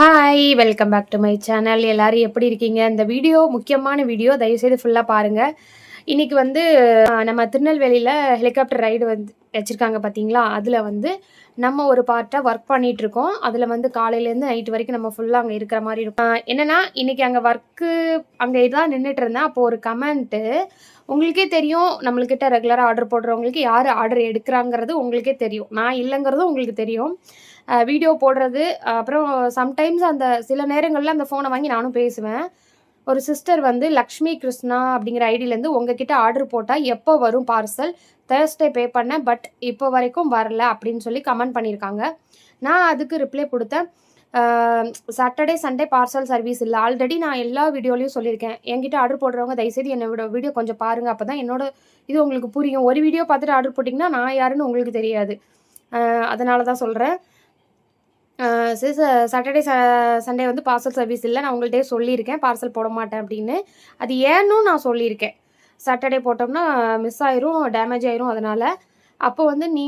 Hi welcome back to my channel எல்லாரும் எப்படி இருக்கீங்க? இந்த வீடியோ முக்கியமான வீடியோ தயவுசெய்து ஃபுல்லாக பாருங்கள் இன்றைக்கி வந்து நம்ம திருநெல்வேலியில் ஹெலிகாப்டர் ரைடு வந்து வச்சுருக்காங்க பார்த்தீங்களா அதில் வந்து நம்ம ஒரு பார்ட்டாக ஒர்க் பண்ணிகிட்ருக்கோம் இருக்கோம். அதில் வந்து காலையிலேருந்து நைட்டு வரைக்கும் நம்ம ஃபுல்லாக அங்கே இருக்கிற மாதிரி இருக்கும். என்னென்னா இன்றைக்கி அங்கே ஒர்க்கு அங்கே இதான் நின்றுட்டு இருந்தேன். அப்போது ஒரு கமெண்ட்டு உங்களுக்கே தெரியும். நம்மள்கிட்ட ரெகுலராக ஆர்டர் போடுறவங்களுக்கு யார் ஆர்டர் எடுக்கிறாங்கிறது உங்களுக்கே தெரியும். நான் இல்லைங்கிறதும் உங்களுக்கு தெரியும். வீடியோ போடுறது. அப்புறம் சம்டைம்ஸ் அந்த சில நேரங்களில் அந்த ஃபோனை வாங்கி நானும் பேசுவேன். ஒரு சிஸ்டர் வந்து லக்ஷ்மி கிருஷ்ணா அப்படிங்கிற ஐடியிலேருந்து உங்ககிட்ட ஆர்டர் போட்டால் எப்போ வரும் பார்சல் தேர்ஸ்டே பே பண்ணேன் பட் இப்போ வரைக்கும் வரல அப்படின்னு சொல்லி கமெண்ட் பண்ணியிருக்காங்க. நான் அதுக்கு ரிப்ளை கொடுத்தேன். சாட்டர்டே சண்டே பார்சல் சர்வீஸ் இல்லை. ஆல்ரெடி நான் எல்லா வீடியோலையும் சொல்லியிருக்கேன். என்கிட்ட ஆர்டர் போடுறவங்க தயவுசெய்து என்னோட வீடியோ கொஞ்சம் பாருங்கள் அப்போ தான் என்னோட இது உங்களுக்கு புரியும். ஒரு வீடியோ பார்த்துட்டு ஆர்டர் போட்டிங்கன்னா நான் யாருன்னு உங்களுக்கு தெரியாது. அதனால தான் சொல்கிறேன் சாட்டர்டே ச சண்டே வந்து பார்சல் சர்வீஸ் இல்லை. நான் உங்கள்கிட்டயே சொல்லியிருக்கேன். பார்சல் போட மாட்டேன் அப்படின்னு. அது ஏன்னும் நான் சொல்லியிருக்கேன். சாட்டர்டே போட்டோம்னா மிஸ் ஆயிரும் டேமேஜ் ஆயிரும் அதனால். அப்போ வந்து நீ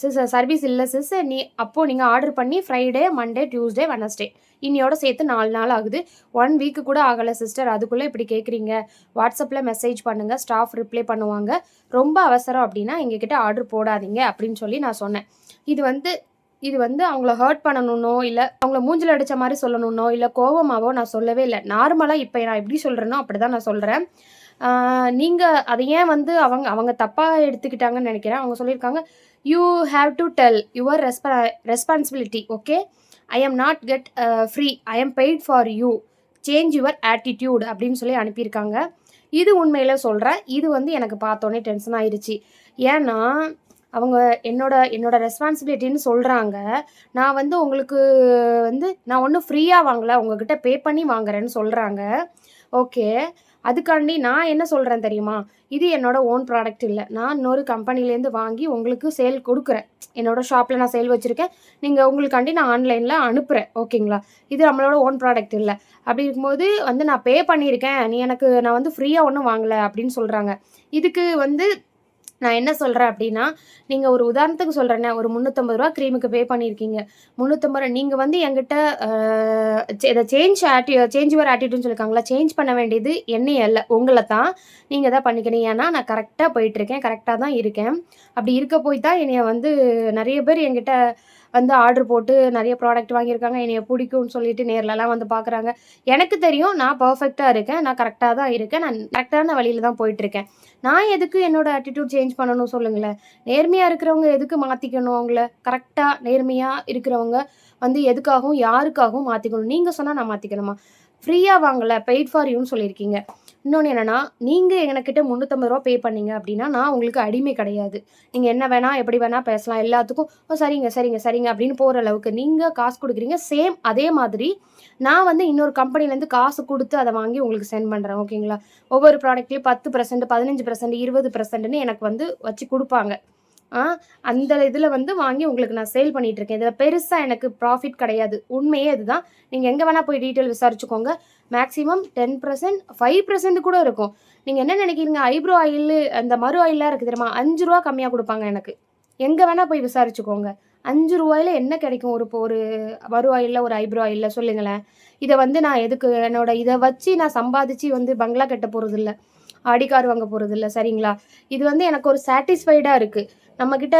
சிஸ் சர்வீஸ் இல்லை சிஸ் நீ அப்போது நீங்கள் ஆர்டர் பண்ணி ஃப்ரைடே மண்டே டியூஸ்டே வெனஸ்டே இன்னையோட சேர்த்து நாலு நாள் ஆகுது. ஒன் வீக்கு கூட ஆகலை சிஸ்டர் அதுக்குள்ளே இப்படி கேட்குறீங்க வாட்ஸ்அப்பில் மெசேஜ் பண்ணுங்கள் ஸ்டாஃப் ரிப்ளை பண்ணுவாங்க. ரொம்ப அவசரம் அப்படின்னா எங்ககிட்ட ஆர்டர் போடாதீங்க அப்படின்னு சொல்லி நான் சொன்னேன். இது வந்து இது வந்து அவங்கள ஹர்ட் பண்ணணுன்னோ இல்லை அவங்கள மூஞ்சில் அடித்த மாதிரி சொல்லணுன்னோ இல்லை கோபமாவோ நான் சொல்லவே இல்லை. நார்மலாக இப்போ நான் எப்படி சொல்கிறேனோ அப்படி தான் நான் சொல்கிறேன் நீங்கள் அதை ஏன் வந்து அவங்க அவங்க தப்பாக எடுத்துக்கிட்டாங்கன்னு நினைக்கிறேன். அவங்க சொல்லியிருக்காங்க you have to tell your resp responsibility okay I am not get free I am paid for you change your attitude அப்படின்னு சொல்லி அனுப்பியிருக்காங்க. இது உண்மையில் சொல்கிறேன் இது வந்து எனக்கு பார்த்தோன்னே டென்ஷன் ஆயிடுச்சு ஏன்னா அவங்க என்னோட என்னோட ரெஸ்பான்சிபிலிட்டின்னு சொல்கிறாங்க நான் வந்து உங்களுக்கு வந்து நான் ஒன்றும் ஃப்ரீயாக வாங்கலை உங்ககிட்ட பே பண்ணி வாங்குறேன்னு சொல்கிறாங்க ஓகே அதுக்காண்டி நான் என்ன சொல்கிறேன் தெரியுமா? இது என்னோட ஓன் ப்ராடக்ட் இல்லை. நான் இன்னொரு கம்பெனிலேருந்து வாங்கி உங்களுக்கு சேல் கொடுக்குறேன். என்னோடய ஷாப்பில் நான் சேல் வச்சுருக்கேன். நீங்கள் உங்களுக்காண்டி நான் ஆன்லைனில் அனுப்புகிறேன் ஓகேங்களா இது நம்மளோட ஓன் ப்ராடக்ட் இல்லை. அப்படி இருக்கும்போது வந்து நான் பே பண்ணியிருக்கேன். நீ எனக்கு நான் வந்து ஃப்ரீயாக ஒன்றும் வாங்கலை அப்படின்னு சொல்கிறாங்க இதுக்கு வந்து நான் என்ன சொல்கிறேன் அப்படின்னா நீங்கள் ஒரு உதாரணத்துக்கு சொல்கிறேன்னே ஒரு முந்நூற்றம்பது ரூபா க்ரீமுக்கு பே பண்ணியிருக்கீங்க. முந்நூற்றம்பது ரூபா நீங்கள் வந்து என்கிட்ட சே- இதை சேஞ்ச் ஆட்டி சேஞ்ச் வர ஆட்டிடியூட்னு சொல்லியிருக்காங்களா சேஞ்ச் பண்ண வேண்டியது என்னையும் அல்ல உங்களை தான். நீங்கள் தான் பண்ணிக்கணும். ஏன்னா நான் கரெக்டாக போயிட்டுருக்கேன் கரெக்டாக தான் இருக்கேன். அப்படி இருக்க போய் தான் என்னைய வந்து நிறைய பேர் என்கிட்ட வந்து ஆர்டர் போட்டு நிறைய ப்ராடக்ட் வாங்கியிருக்காங்க. என்னைய பிடிக்கும்னு சொல்லிட்டு நேர்லலாம் வந்து பார்க்குறாங்க எனக்கு தெரியும் நான் பர்ஃபெக்டாக இருக்கேன். நான் கரெக்டாக தான் இருக்கேன். நான் கரெக்டான வழியில் தான் போயிட்டுருக்கேன். நான் எதுக்கு என்னோடய ஆட்டிடியூட் சேஞ்ச் பண்ணணும் சொல்லுங்களேன். நேர்மையாக இருக்கிறவங்க எதுக்கு மாற்றிக்கணும் அவங்கள? கரெக்டாக நேர்மையாக இருக்கிறவங்க வந்து எதுக்காகவும் யாருக்காகவும் மாற்றிக்கணும் நீங்கள் சொன்னால் நான் மாற்றிக்கணுமா ஃப்ரீயாக வாங்கலை. பெய்ட் ஃபார் யூன்னு சொல்லியிருக்கீங்க. இன்னொன்று என்னென்னா நீங்கள் எனக்கிட்ட முந்நூற்றம்பது ரூபா பே பண்ணீங்க அப்படின்னா நான் உங்களுக்கு அடிமை கிடையாது. நீங்கள் என்ன வேணால் எப்படி வேணால் பேசலாம் எல்லாத்துக்கும் ஓ சரிங்க சரிங்க சரிங்க அப்படின்னு போகிற அளவுக்கு நீங்கள் காசு கொடுக்குறீங்க. சேம் அதே மாதிரி நான் வந்து இன்னொரு கம்பெனிலேருந்து காசு கொடுத்து அதை வாங்கி உங்களுக்கு சென்ட் பண்ணுறேன் ஓகேங்களா? ஒவ்வொரு ப்ராடக்ட்லேயும் பத்து பர்சன்ட் பதினஞ்சு பர்சன்ட் இருபது பர்சன்ட்னு எனக்கு வந்து வச்சு கொடுப்பாங்க. ஆ அந்த இதில் வந்து வாங்கி உங்களுக்கு நான் சேல் பண்ணிகிட்ருக்கேன் இருக்கேன். இதில் பெருசாக எனக்கு ப்ராஃபிட் கிடையாது. உண்மையே இதுதான். நீங்கள் எங்கே வேணால் போய் detail விசாரிச்சுக்கோங்க. Maximum ten percent five percent கூட இருக்கும். நீங்கள் என்ன நினைக்கிறீங்க? ஐப்ரோ ஆயில் அந்த மறு ஆயிலாக இருக்குது தெரியுமா? அஞ்சு ரூபா கம்மியாக கொடுப்பாங்க எனக்கு. எங்கே வேணால் போய் விசாரிச்சுக்கோங்க. அஞ்சு ரூபாயில என்ன கிடைக்கும்? ஒரு இப்போ ஒரு மறு ஆயிலில் ஒரு ஐப்ரோ ஆயிலில் சொல்லுங்களேன். இதை வந்து நான் எதுக்கு என்னோட இதை வச்சு நான் சம்பாதிச்சு வந்து பங்களா கட்ட போகிறது இல்லை ஆடி கார் வாங்க போகிறது இல்லை சரிங்களா? இது வந்து எனக்கு ஒரு சாட்டிஸ்ஃபைடாக இருக்குது நம்மக்கிட்ட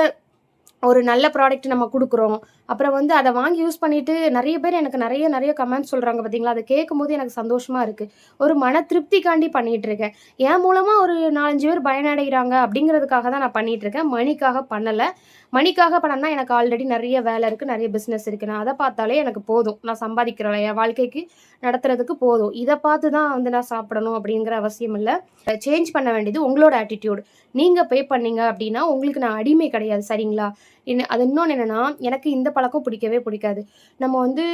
ஒரு நல்ல ப்ராடக்ட் நம்ம கொடுக்குறோம். அப்புறம் வந்து அதை வாங்கி யூஸ் பண்ணிட்டு நிறைய பேர் எனக்கு நிறைய நிறைய கமெண்ட்ஸ் சொல்கிறாங்க பார்த்தீங்களா அதை கேட்கும்போது எனக்கு சந்தோஷமாக இருக்குது ஒரு மன திருப்திக்காண்டி பண்ணிகிட்ருக்கேன் இருக்கேன். என் மூலமாக ஒரு நாலஞ்சு பேர் பயனடைகிறாங்க அப்படிங்கிறதுக்காக தான் நான் பண்ணிகிட்ருக்கேன் இருக்கேன். மணிக்காக பண்ணலை. மணிக்காக பண்ணனா எனக்கு ஆல்ரெடி நிறைய வேலை இருக்குது நிறைய பிஸ்னஸ் இருக்குது நான் அதை பார்த்தாலே எனக்கு போதும். நான் சம்பாதிக்கிறேன் என் வாழ்க்கைக்கு நடத்துறதுக்கு போதும். இதை பார்த்து தான் வந்து நான் சாப்பிடணும் அப்படிங்கிற அவசியம் இல்லை. சேஞ்ச் பண்ண வேண்டியது உங்களோட ஆட்டிடியூட் நீங்கள் பே பண்ணீங்க அப்படின்னா உங்களுக்கு நான் அடிமை கிடையாது சரிங்களா? என்ன அது இன்னொன்று என்னென்னா எனக்கு இந்த பழக்கம் பிடிக்கவே பிடிக்காது. நம்ம வந்து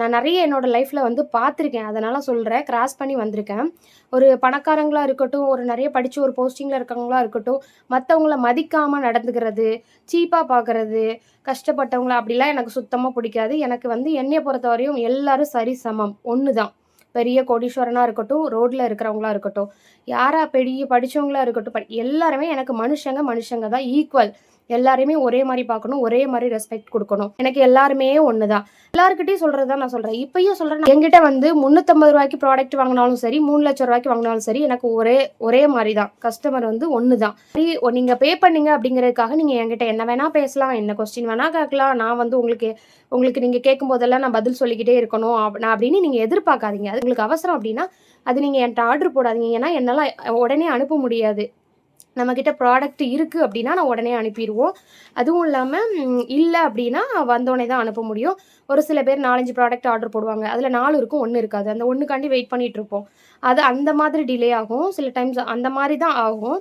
நான் நிறைய என்னோடய லைஃப்பில் வந்து பார்த்துருக்கேன். அதனால் சொல்கிறேன் கிராஸ் பண்ணி வந்திருக்கேன். ஒரு பணக்காரங்களாக இருக்கட்டும் ஒரு நிறைய படித்து ஒரு போஸ்டிங்கில் இருக்கவங்களா இருக்கட்டும் மற்றவங்கள மதிக்காமல் நடந்துக்கிறது சீப்பாக பார்க்குறது கஷ்டப்பட்டவங்கள அப்படிலாம் எனக்கு சுத்தமாக பிடிக்காது. எனக்கு வந்து என்னைய பொறுத்தவரையும் எல்லாரும் சரி சமம். ஒன்று தான் பெரிய கோடீஸ்வரனாக இருக்கட்டும் ரோட்டில் இருக்கிறவங்களா இருக்கட்டும் யாராக பெரிய படித்தவங்களா இருக்கட்டும் படி எல்லாருமே எனக்கு மனுஷங்க மனுஷங்க தான் ஈக்குவல் எல்லாரையுமே ஒரே மாதிரி பார்க்கணும் ஒரே மாதிரி ரெஸ்பெக்ட் கொடுக்கணும். எனக்கு எல்லாருமே ஒன்று தான் எல்லாருக்கிட்டையும் சொல்கிறது தான் நான் சொல்கிறேன் இப்பயும் சொல்கிறேன் என்கிட்ட வந்து முந்நூற்றம்பது ரூபாய்க்கு ப்ராடக்ட் வாங்கினாலும் சரி மூணு லட்சம் ரூபாய்க்கு வாங்கினாலும் சரி எனக்கு ஒரே ஒரே மாதிரி தான் கஸ்டமர் வந்து ஒன்று தான் சரி நீங்கள் பே பண்ணீங்க அப்படிங்கிறதுக்காக நீங்கள் என்கிட்ட என்ன வேணால் பேசலாம் என்ன கொஸ்டின் வேணால் கேட்கலாம். நான் வந்து உங்களுக்கு உங்களுக்கு நீங்கள் கேட்கும் போதெல்லாம் நான் பதில் சொல்லிக்கிட்டே இருக்கணும். நான் அப்படின்னு நீங்கள் எதிர்பார்க்காதீங்க. அது உங்களுக்கு அவசரம் அப்படின்னா அது நீங்கள் என்கிட்ட ஆர்டர் போடாதீங்க. ஏன்னா என்னால் உடனே அனுப்ப முடியாது. நம்மக்கிட்ட ப்ராடக்ட் இருக்குது அப்படின்னா நான் உடனே அனுப்பிடுவோம். அதுவும் இல்லாமல் இல்லை அப்படின்னா வந்தோடனே தான் அனுப்ப முடியும். ஒரு சில பேர் நாலஞ்சு ப்ராடக்ட் ஆர்டர் போடுவாங்க. அதில் நாலு இருக்கும் ஒன்று இருக்காது. அந்த ஒன்றுக்காண்டி வெயிட் பண்ணிகிட்ருப்போம் இருப்போம். அது அந்த மாதிரி டிலே ஆகும். சில டைம்ஸ் அந்த மாதிரி தான் ஆகும்.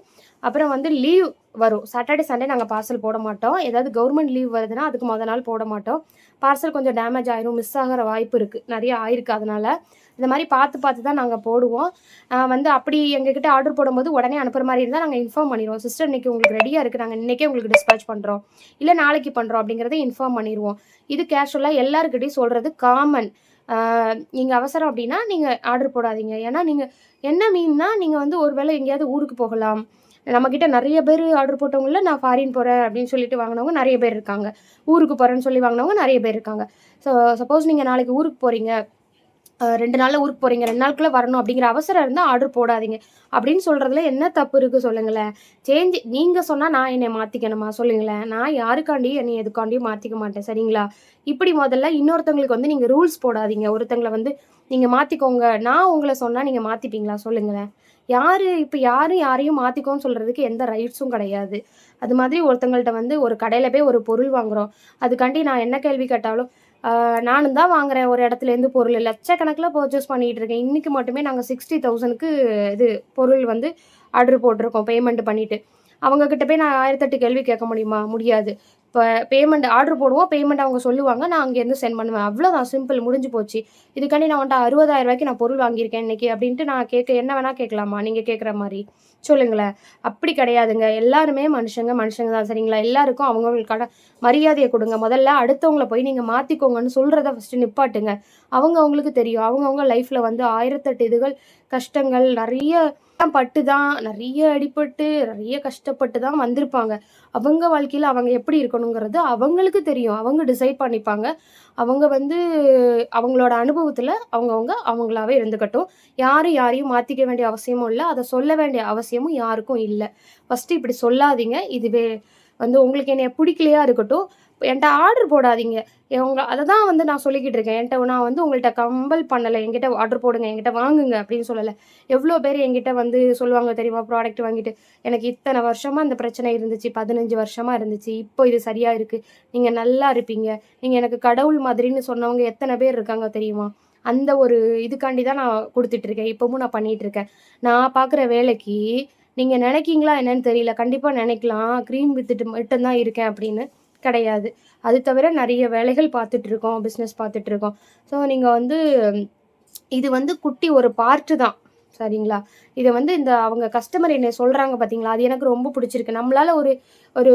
அப்புறம் வந்து லீவ் வரும். சாட்டர்டே சண்டே நாங்கள் பார்சல் போட மாட்டோம். ஏதாவது கவர்மெண்ட் லீவ் வருதுன்னா அதுக்கு மொதல் நாள் போட மாட்டோம். பார்சல் கொஞ்சம் டேமேஜ் ஆயிரும் மிஸ் ஆகிற வாய்ப்பு இருக்குது நிறைய ஆயிருக்கு அதனால் இந்த மாதிரி பார்த்து பார்த்து தான் நாங்கள் போடுவோம். வந்து அப்படி எங்ககிட்ட ஆர்டர் போடும்போது உடனே அனுப்புற மாதிரி இருந்தால் நாங்கள் இன்ஃபார்ம் பண்ணிடுவோம். சிஸ்டர் இன்றைக்கி உங்களுக்கு ரெடியாக இருக்குது நாங்கள் இன்றைக்கே உங்களுக்கு டிஸ்பேச் பண்ணுறோம் இல்லை நாளைக்கு பண்ணுறோம் அப்படிங்கிறத இன்ஃபார்ம் பண்ணிடுவோம். இது கேஷுவலாக எல்லாருக்கிட்டையும் சொல்கிறது காமன் நீங்கள் அவசரம் அப்படின்னா நீங்கள் ஆர்டர் போடாதீங்க. ஏன்னா நீங்கள் என்ன மீன்னா நீங்கள் வந்து ஒருவேளை எங்கேயாவது ஊருக்கு போகலாம். நம்மக்கிட்ட நிறைய பேர் ஆர்டர் போட்டவங்கள நான் ஃபாரின் போகிறேன் அப்படின்னு சொல்லிட்டு வாங்கினவங்க நிறைய பேர் இருக்காங்க. ஊருக்கு போகிறேன்னு சொல்லி வாங்கினவங்க நிறைய பேர் இருக்காங்க. ஸோ சப்போஸ் நீங்கள் நாளைக்கு ஊருக்கு போகிறீங்க ரெண்டு நாளில் ஊருக்கு போகிறீங்க ரெண்டு நாளுக்குள்ளே வரணும் அப்படிங்கிற அவசரம் இருந்தால் ஆர்டர் போடாதீங்க. அப்படின்னு சொல்கிறதுல என்ன தப்பு இருக்குது சொல்லுங்களேன். சேஞ்ச் நீங்கள் சொன்னால் நான் என்னை மாற்றிக்கணுமா சொல்லுங்களேன். நான் யாருக்காண்டியும் என்னை எதுக்காண்டியும் மாற்றிக்க மாட்டேன் சரிங்களா? இப்படி முதல்ல இன்னொருத்தவங்களுக்கு வந்து நீங்கள் ரூல்ஸ் போடாதீங்க. ஒருத்தங்களை வந்து நீங்கள் மாற்றிக்கோங்க நான் உங்களை சொன்னால் நீங்கள் மாற்றிப்பீங்களா சொல்லுங்களேன். யார் இப்போ யாரும் யாரையும் மாற்றிக்கோன்னு சொல்கிறதுக்கு எந்த ரைட்ஸும் கிடையாது. அது மாதிரி ஒருத்தங்கள்ட்ட வந்து ஒரு கடையில் போய் ஒரு பொருள் வாங்குகிறோம் அதுக்காண்டி நான் என்ன கேள்வி கேட்டாலும் நானும் தான் வாங்குறேன். ஒரு இடத்துலேருந்து பொருள் லட்சக்கணக்கில் பர்ச்சேஸ் பண்ணிகிட்டு இருக்கேன். இன்றைக்கி மட்டுமே நாங்கள் சிக்ஸ்டி தௌசண்ட்க்கு இது பொருள் வந்து ஆர்டர் போட்டிருக்கோம். பேமெண்ட் பண்ணிவிட்டு அவங்கக்கிட்ட போய் நான் ஆயிரத்தெட்டு கேள்வி கேட்க முடியுமா? முடியாது. இப்போ பேமெண்ட் ஆர்டர் போடுவோம். பேமெண்ட் அவங்க சொல்லுவாங்க. நான் அங்கேருந்து சென்ட் பண்ணுவேன். அவ்வளோதான் சிம்பிள் முடிஞ்சு போச்சு. இதுக்காண்டி நான் வந்துட்டு அறுபதாயிரம் ரூபாய்க்கு நான் பொருள் வாங்கியிருக்கேன் இன்னைக்கு அப்படின்ட்டு நான் கேட்க என்ன வேணால் கேட்கலாமா? நீங்கள் கேட்குற மாதிரி. சொல்லுங்களேன். அப்படி கிடையாதுங்க. எல்லாருமே மனுஷங்க மனுஷங்க தான். சரிங்களா? எல்லாருக்கும் அவங்களுக்கான மரியாதையை கொடுங்க. முதல்ல அடுத்தவங்கள போய் நீங்கள் மாற்றிக்கோங்கன்னு சொல்கிறத ஃபஸ்ட்டு நிப்பாட்டுங்க. அவங்க அவங்களுக்கு தெரியும். அவங்கவுங்க லைஃப்பில் வந்து ஆயிரத்தெட்டு இதுகள் கஷ்டங்கள் நிறைய பட்டு தான் நிறைய அடிபட்டு நிறைய கஷ்டப்பட்டு தான் வந்திருப்பாங்க. அவங்க வாழ்க்கையில் அவங்க எப்படி இருக்கணுங்கிறது அவங்களுக்கு தெரியும். அவங்க டிசைட் பண்ணிப்பாங்க. அவங்க வந்து அவங்களோட அனுபவத்தில் அவங்கவுங்க அவங்களாவே இருந்துக்கட்டும். யாரும் யாரையும் மாற்றிக்க வேண்டிய அவசியமும் இல்லை. அதை சொல்ல வேண்டிய அவசியம் அவசியமும் யாருக்கும் இல்லை. ஃபஸ்ட்டு இப்படி சொல்லாதீங்க. இதுவே வந்து உங்களுக்கு என்னைய பிடிக்கலையா இருக்கட்டும் என்கிட்ட ஆர்டர் போடாதீங்க. உங்க அதை தான் வந்து நான் சொல்லிக்கிட்டு இருக்கேன். என்கிட்ட நான் வந்து உங்கள்கிட்ட கம்பல் பண்ணலை. என்கிட்ட ஆர்டர் போடுங்க என்கிட்ட வாங்குங்க அப்படின்னு சொல்லலை. எவ்வளோ பேர் என்கிட்ட வந்து சொல்லுவாங்க தெரியுமா? ப்ராடக்ட் வாங்கிட்டு. எனக்கு இத்தனை வருஷமாக இந்த பிரச்சனை இருந்துச்சு. பதினஞ்சு வருஷமாக இருந்துச்சு. இப்போ இது சரியாக இருக்குது நீங்கள் நல்லா இருப்பீங்க. நீங்கள் எனக்கு கடவுள் மாதிரின்னு சொன்னவங்க எத்தனை பேர் இருக்காங்க தெரியுமா? அந்த ஒரு இதுக்காண்டி தான் நான் கொடுத்துட்ருக்கேன். இப்போவும் நான் பண்ணிகிட்ருக்கேன் நான் பார்க்குற வேலைக்கு நீங்கள் நினைக்கிங்களா என்னன்னு தெரியல. கண்டிப்பாக நினைக்கலாம். க்ரீம் வித்துட்டு மட்டும்தான் இருக்கேன் அப்படின்னு கிடையாது. அது தவிர நிறைய வேலைகள் பார்த்துட்ருக்கோம். பிஸ்னஸ் பார்த்துட்ருக்கோம். ஸோ நீங்கள் வந்து இது வந்து குட்டி ஒரு பார்ட்டு தான். சரிங்களா? இதை வந்து இந்த அவங்க கஸ்டமர் என்னை சொல்கிறாங்க பார்த்தீங்களா அது எனக்கு ரொம்ப பிடிச்சிருக்கு. நம்மளால் ஒரு ஒரு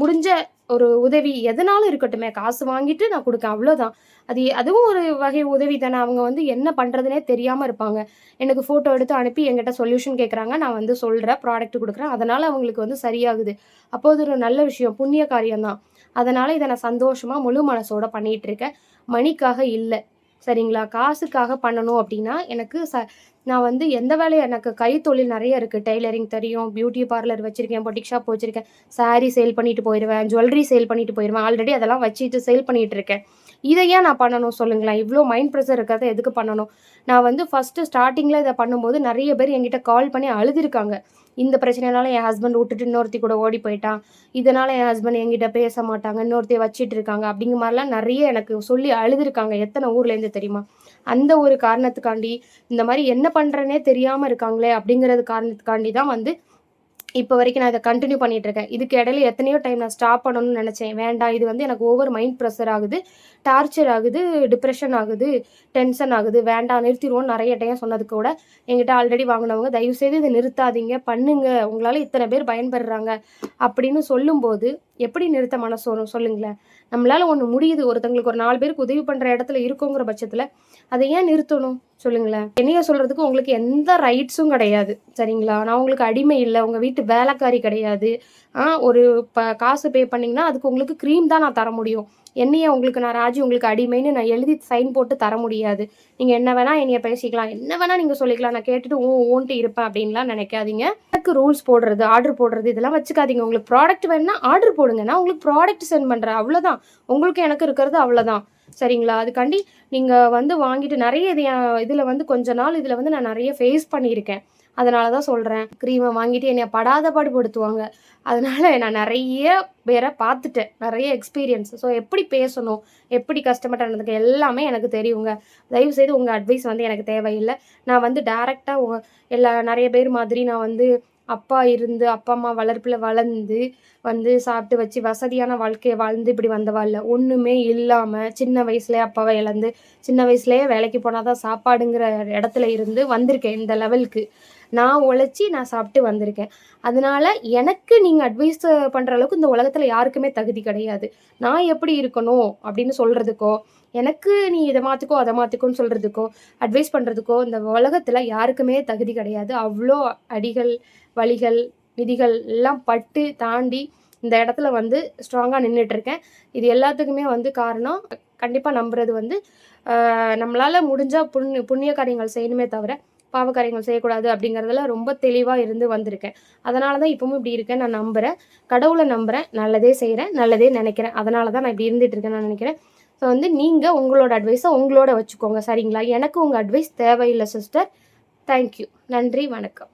முடிஞ்ச ஒரு உதவி எதனாலும் இருக்கட்டுமே காசு வாங்கிட்டு நான் கொடுக்கேன் அவ்வளோதான் அது அதுவும் ஒரு வகை உதவி தானே அவங்க வந்து என்ன பண்ணுறதுனே தெரியாமல் இருப்பாங்க. எனக்கு ஃபோட்டோ எடுத்து அனுப்பி என்கிட்ட சொல்யூஷன் கேட்குறாங்க நான் வந்து சொல்கிறேன் ப்ராடக்ட் கொடுக்குறேன் அதனால் அவங்களுக்கு வந்து சரியாகுது. அப்போ அது ஒரு நல்ல விஷயம் புண்ணிய காரியம்தான் அதனால் இதை நான் சந்தோஷமாக முழு மனசோட பண்ணிகிட்டு இருக்கேன். மணிக்காக இல்லை. சரிங்களா? காசுக்காக பண்ணணும் அப்படின்னா எனக்கு ச நான் வந்து எந்த வேலையை எனக்கு கைத்தொழில் நிறைய இருக்குது டெய்லரிங் தெரியும் பியூட்டி பார்லர் வச்சுருக்கேன் பொட்டிக் ஷாப் வச்சுருக்கேன். சாரீ சேல் பண்ணிட்டு போயிடுவேன் ஜுவல்லரி சேல் பண்ணிட்டு போயிடுவேன் ஆல்ரெடி அதெல்லாம் வச்சுட்டு சேல் பண்ணிகிட்டு இருக்கேன். இதை ஏன் நான் பண்ணணும் சொல்லுங்களேன். இவ்வளோ மைண்ட் ப்ரெஷர் இருக்கிறத எதுக்கு பண்ணணும்? நான் வந்து ஃபஸ்ட்டு ஸ்டார்டிங்கில் இதை பண்ணும்போது நிறைய பேர் என்கிட்ட கால் பண்ணி அழுதுருக்காங்க. இந்த பிரச்சனைனால என் ஹஸ்பண்ட் விட்டுட்டு இன்னொருத்தி கூட ஓடி போயிட்டான். இதனால் என் ஹஸ்பண்ட் என்கிட்ட பேச மாட்டாங்க இன்னொருத்தைய வச்சிட்டு இருக்காங்க. அப்படிங்கிற மாதிரிலாம் நிறைய எனக்கு சொல்லி அழுதுருக்காங்க. எத்தனை ஊர்லேருந்து தெரியுமா? அந்த ஒரு காரணத்துக்காண்டி இந்த மாதிரி என்ன பண்ணுறேனே தெரியாமல் இருக்காங்களே அப்படிங்கிறது காரணத்துக்காண்டி தான் வந்து இப்போ வரைக்கும் நான் இதை கண்டினியூ பண்ணிட்டு இருக்கேன். இதுக்கு இடையில எத்தனையோ டைம் நான் ஸ்டாப் பண்ணணும்னு நினச்சேன். வேண்டாம் இது வந்து எனக்கு ஓவர் மைண்ட் ப்ரெஷர் ஆகுது டார்ச்சர் ஆகுது டிப்ரெஷன் ஆகுது டென்ஷன் ஆகுது. வேண்டாம் நிறுத்திடுவோம்னு நிறைய டைம் சொன்னதுக்கு கூட என்கிட்ட ஆல்ரெடி வாங்கினவங்க தயவுசெய்து இதை நிறுத்தாதீங்க பண்ணுங்க. உங்களால் இத்தனை பேர் பயன்படுறாங்க அப்படின்னு சொல்லும்போது எப்படி நிறுத்த மனசு வரும் சொல்லுங்களேன். நம்மளால் ஒன்று முடியுது. ஒருத்தங்களுக்கு ஒரு நாலு பேருக்கு உதவி பண்ணுற இடத்துல இருக்கோங்கிற பட்சத்தில் அதை ஏன் நிறுத்தணும் சொல்லுங்களேன். என்னைய சொல்கிறதுக்கு உங்களுக்கு எந்த ரைட்ஸும் கிடையாது. சரிங்களா? நான் உங்களுக்கு அடிமை இல்லை. உங்கள் வீட்டு வேலைக்காரி கிடையாது. ஆ ஒரு ப காசு பே பண்ணிங்கன்னா அதுக்கு உங்களுக்கு க்ரீம் தான் நான் தர முடியும். என்னையே உங்களுக்கு நான் ராஜி உங்களுக்கு அடிமைன்னு நான் எழுதி சைன் போட்டு தர முடியாது. நீங்கள் என்ன வேணால் என்னைய பேசிக்கலாம். என்ன வேணால் நீங்கள் சொல்லிக்கலாம். நான் கேட்டுட்டு ஓ ஓன்ட்டு இருப்பேன் அப்படின்லாம் நினைக்காதீங்க. எனக்கு ரூல்ஸ் போடுறது ஆர்டர் போடுறது இதெல்லாம் வச்சுக்காதீங்க. உங்களுக்கு ப்ராடக்ட் வேணும்னா ஆர்டர் போடுங்க. நான் உங்களுக்கு ப்ராடக்ட் சென்ட் பண்ணுறேன் அவ்வளோதான் உங்களுக்கு எனக்கு இருக்கிறது அவ்வளோதான் சரிங்களா? அதுக்காண்டி நீங்கள் வந்து வாங்கிட்டு நிறைய இது இதில் வந்து கொஞ்ச நாள் இதில் வந்து நான் நிறைய ஃபேஸ் பண்ணியிருக்கேன். அதனால தான் சொல்கிறேன் க்ரீமை வாங்கிட்டு என்னை படாத பாடுபடுத்துவாங்க அதனால நான் நிறைய பேரை பார்த்துட்டேன். நிறைய எக்ஸ்பீரியன்ஸ் ஸோ எப்படி பேசணும்? எப்படி கஸ்டமர்ட்ட நடந்துக்க? எல்லாமே எனக்கு தெரியுங்க. தயவுசெய்து உங்கள் அட்வைஸ் வந்து எனக்கு தேவையில்லை. நான் வந்து டேரெக்டாக எல்லா நிறைய பேர் மாதிரி நான் வந்து அப்பா இருந்து அப்பா அம்மா வளர்ப்பில் வளர்ந்து வந்து சாப்பிட்டு வச்சு வசதியான வாழ்க்கையை வாழ்ந்து இப்படி வந்தவா இல்லை. ஒன்றுமே இல்லாமல் சின்ன வயசுலேயே அப்பாவை இழந்து சின்ன வயசுலேயே வேலைக்கு போனால் தான் சாப்பாடுங்கிற இடத்துல இருந்து வந்திருக்கேன் இந்த லெவலுக்கு நான் உழைச்சி நான் சாப்பிட்டு வந்திருக்கேன். அதனால எனக்கு நீங்கள் அட்வைஸ் பண்ணுற அளவுக்கு இந்த உலகத்தில் யாருக்குமே தகுதி கிடையாது. நான் எப்படி இருக்கணும் அப்படின்னு சொல்கிறதுக்கோ எனக்கு நீ இதை மாற்றுக்கோ அதை மாற்றுக்கோன்னு சொல்கிறதுக்கோ அட்வைஸ் பண்ணுறதுக்கோ இந்த உலகத்தில் யாருக்குமே தகுதி கிடையாது. அவ்வளோ அடிகள் வழிகள் விதிகள் எல்லாம் பட்டு தாண்டி இந்த இடத்துல வந்து ஸ்ட்ராங்காக நின்றுட்டுருக்கேன் இது எல்லாத்துக்குமே வந்து காரணம் கண்டிப்பாக நம்புறது வந்து நம்மளால் முடிஞ்சால் புண்ணிய புண்ணிய காரியங்கள் செய்யணுமே தவிர பாவக்காரியங்கள் செய்யக்கூடாது அப்படிங்கிறதுல ரொம்ப தெளிவாக இருந்து வந்திருக்கேன். அதனால தான் இப்பவும் இப்படி இருக்கேன் நான் நம்புகிறேன் கடவுளை நம்புகிறேன் நல்லதே செய்கிறேன் நல்லதே நினைக்கிறேன். அதனால தான் நான் இப்படி இருந்துகிட்டு இருக்கேன் நான் நினைக்கிறேன். ஸோ வந்து நீங்கள் உங்களோட அட்வைஸை உங்களோட வச்சுக்கோங்க. சரிங்களா? எனக்கு உங்கள் அட்வைஸ் தேவையில்லை சிஸ்டர் தேங்க்யூ நன்றி. வணக்கம்.